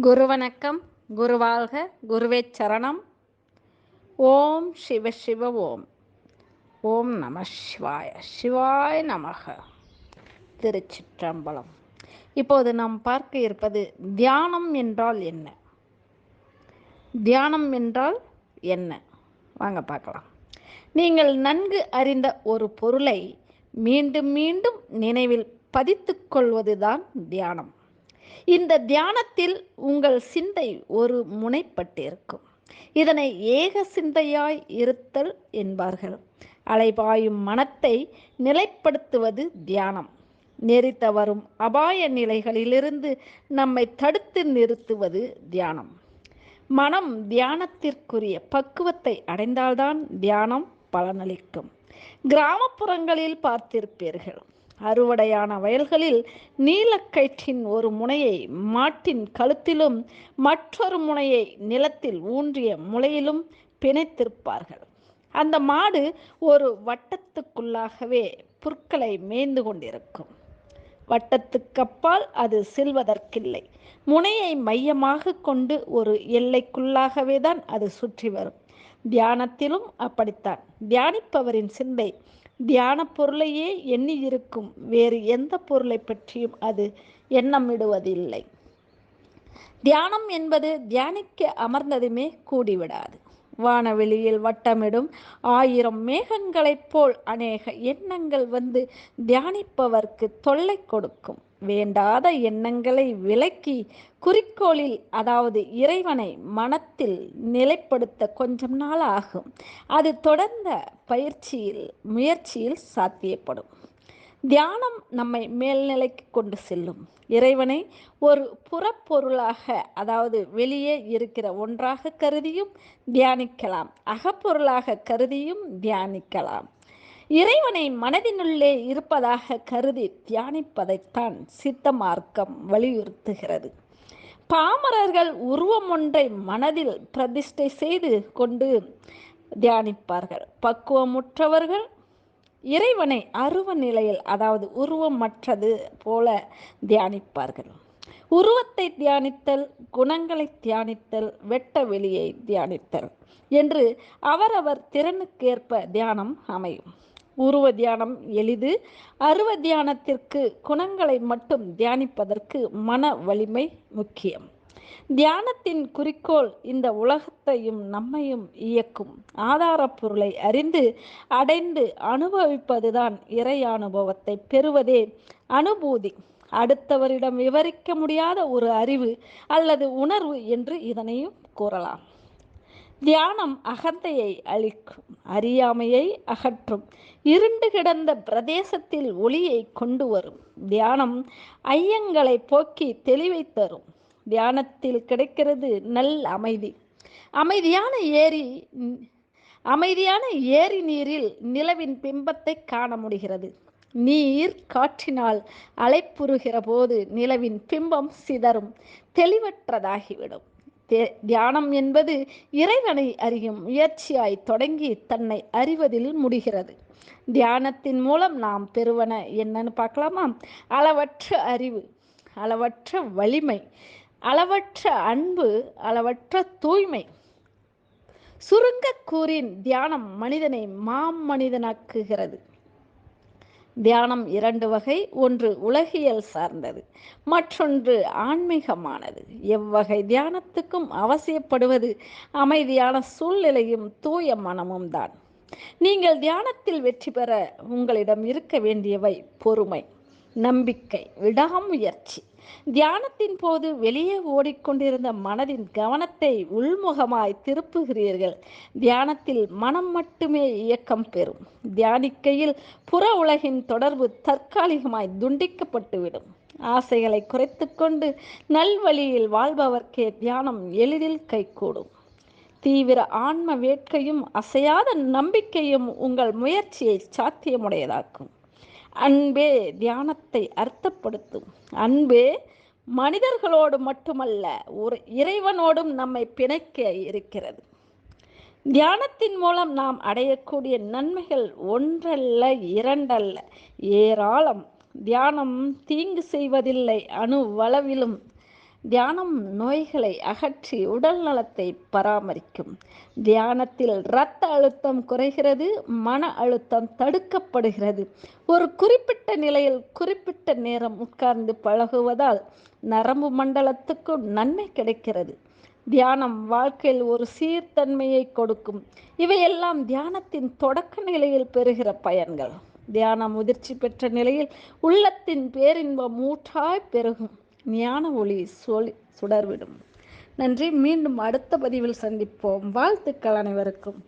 குரு வணக்கம் குருவாழ்க குருவே சரணம் ஓம் சிவ சிவ ஓம். ஓம் நம சிவாய சிவாய நமக. திருச்சிற்றம்பலம். இப்போது நாம் பார்க்க இருப்பது தியானம் என்றால் என்ன? தியானம் என்றால் என்ன? வாங்க பார்க்கலாம். நீங்கள் நன்கு அறிந்த ஒரு பொருளை மீண்டும் மீண்டும் நினைவில் பதித்துக்கொள்வதுதான் தியானம். இந்த தியானத்தில் உங்கள் சிந்தை ஒரு முனைப்பட்டிருக்கும். இதனை ஏக சிந்தையாய் இருத்தல் என்பார்கள். அலைபாயும் மனத்தை நிலைப்படுத்துவது தியானம். நெறி தவறும் அபாய நிலைகளிலிருந்து நம்மை தடுத்து நிறுத்துவது தியானம். மனம் தியானத்திற்குரிய பக்குவத்தை அடைந்தால்தான் தியானம் பலனளிக்கும். கிராமப்புறங்களில் பார்த்திருப்பீர்கள். அறுவடையான வயல்களில் நீலக்கயிற்றின் ஒரு முனையை மாட்டின் கழுத்திலும் மற்றொரு முனையை நிலத்தில் ஊன்றிய முளையிலும் பிணைத்திருப்பார்கள். அந்த மாடு ஒரு வட்டத்துக்குள்ளாகவே புற்களை மேய்ந்து கொண்டிருக்கும். வட்டத்துக்கப்பால் அது செல்வதற்கில்லை. முனையை மையமாக கொண்டு ஒரு எல்லைக்குள்ளாகவே தான் அது சுற்றி வரும். தியானத்திலும் அப்படித்தான். தியானிப்பவரின் சிந்தை தியான பொருளையே எண்ணி இருக்கும் வேறு எந்த பொருளை பற்றியும் அது எண்ணமிடுவதில்லை. தியானம் என்பது தியானிக்க அமர்ந்ததுமே கூடிவிடாது. வானவெளியில் வட்டமிடும் ஆயிரம் மேகங்களைப் போல் அநேக எண்ணங்கள் வந்து தியானிப்பவர்க்கு தொல்லை கொடுக்கும். வேண்டாத எண்ணங்களை விலக்கி குறிக்கோளில் அதாவது இறைவனை மனத்தில் நிலைப்படுத்த கொஞ்சம் நாள் ஆகும். அது தொடர்ந்த பயிற்சியில் முயற்சியில் சாத்தியப்படும். தியானம் நம்மை மேல்நிலைக்கு கொண்டு செல்லும். இறைவனை ஒரு புறப்பொருளாக அதாவது வெளியே இருக்கிற ஒன்றாக கருதியும் தியானிக்கலாம். அகப்பொருளாக கருதியும் தியானிக்கலாம். இறைவனை மனதினுள்ளே இருப்பதாக கருதி தியானிப்பதைத்தான் சித்த மார்க்கம் வலியுறுத்துகிறது. பாமரர்கள் உருவம் ஒன்றை மனதில் பிரதிஷ்டை செய்து கொண்டு தியானிப்பார்கள். பக்குவமுற்றவர்கள் இறைவனை அருவ நிலையில் அதாவது உருவமற்றது போல தியானிப்பார்கள். உருவத்தை தியானித்தல் குணங்களை தியானித்தல் வெட்ட வெளியை தியானித்தல் என்று அவரவர் திறனுக்கேற்ப தியானம் அமையும். உருவ தியானம் எளிது. அருவ தியானத்திற்கு குணங்களை மட்டும் தியானிப்பதற்கு மன வலிமை முக்கியம். தியானத்தின் குறிக்கோள் இந்த உலகத்தையும் நம்மையும் இயக்கும். ஆதார பொருளை அறிந்து அடைந்து அனுபவிப்பதுதான் இறை அனுபவத்தை பெறுவதே அனுபூதி. அடுத்தவரிடம் விவரிக்க முடியாத ஒரு அறிவு அல்லது உணர்வு என்று இதனையும் கூறலாம். தியானம் அகந்தையை அழிக்கும் அறியாமையை அகற்றும். இருண்டு கிடந்த பிரதேசத்தில் ஒளியை கொண்டு வரும். தியானம் ஐயங்களை போக்கி தெளிவை தரும். தியானத்தில் கிடைக்கிறது நல் அமைதி. அமைதியான ஏரி அமைதியான ஏரி நீரில் நிலவின் பிம்பத்தை காண முடிகிறது. நீர் காற்றினால் அலைப்புறுகிற போது நிலவின் பிம்பம் சிதறும் தெளிவற்றதாகிவிடும். தியானம் என்பது இறைவனை அறியும் முயற்சியாய் தொடங்கி தன்னை அறிவதில் முடிகிறது. தியானத்தின் மூலம் நாம் பெறுவன என்னன்னு பார்க்கலாமா? அளவற்ற அறிவு அளவற்ற வலிமை அளவற்ற அன்பு அளவற்ற தூய்மை. சுருங்க கூறின் தியானம் மனிதனை மாம் மனிதனாக்குகிறது. தியானம் இரண்டு வகை ஒன்று உலகியல் சார்ந்தது மற்றொன்று ஆன்மீகமானது. எவ்வகை தியானத்துக்கும் அவசியப்படுவது அமைதியான சூழ்நிலையும் தூய மனமும் தான் நீங்கள் தியானத்தில் வெற்றி பெற உங்களிடம் இருக்க வேண்டியவை பொறுமை. நம்பிக்கை விடாமுயற்சி. தியானத்தின் போது வெளியே ஓடிக்கொண்டிருந்த மனதின் கவனத்தை உள்முகமாய் திருப்புகிறீர்கள். தியானத்தில் மனம் மட்டுமே இயக்கம் பெறும். தியானிக்கையில் புற உலகின் தொடர்பு தற்காலிகமாய் துண்டிக்கப்பட்டுவிடும். ஆசைகளை குறைத்து கொண்டு நல்வழியில் வாழ்பவர்க்கே தியானம் எளிதில் கைகூடும். தீவிர ஆன்ம வேட்கையும் அசையாத நம்பிக்கையும் உங்கள் முயற்சியை சாத்தியமுடையதாக்கும். அன்பே தியானத்தை அர்த்தப்படுத்தும். அன்பே மனிதர்களோடு மட்டுமல்ல ஒரு இறைவனோடும் நம்மை பிணைக்க இருக்கிறது. தியானத்தின் மூலம் நாம் அடையக்கூடிய நன்மைகள் ஒன்றல்ல இரண்டல்ல. ஏராளம். தியானம் தீங்கு செய்வதில்லை அணு வளவிலும் தியானம் நோய்களை அகற்றி உடல் நலத்தை பராமரிக்கும். தியானத்தில் இரத்த அழுத்தம் குறைகிறது மன அழுத்தம் தடுக்கப்படுகிறது. ஒரு குறிப்பிட்ட நிலையில் குறிப்பிட்ட நேரம் உட்கார்ந்து பழகுவதால் நரம்பு மண்டலத்துக்கும் நன்மை கிடைக்கிறது. தியானம் வாழ்க்கையில் ஒரு சீர்தன்மையை கொடுக்கும். இவையெல்லாம் தியானத்தின் தொடக்க நிலையில் பெறுகிற பயன்கள். தியானம் முதிர்ச்சி பெற்ற நிலையில் உள்ளத்தின் பேரின்பம் மூற்றாய் பெருகும். ஞான ஒளி சொல் சுடர்விடும். நன்றி. மீண்டும் அடுத்த பதிவில் சந்திப்போம். வாழ்த்துக்கள் அனைவருக்கும்.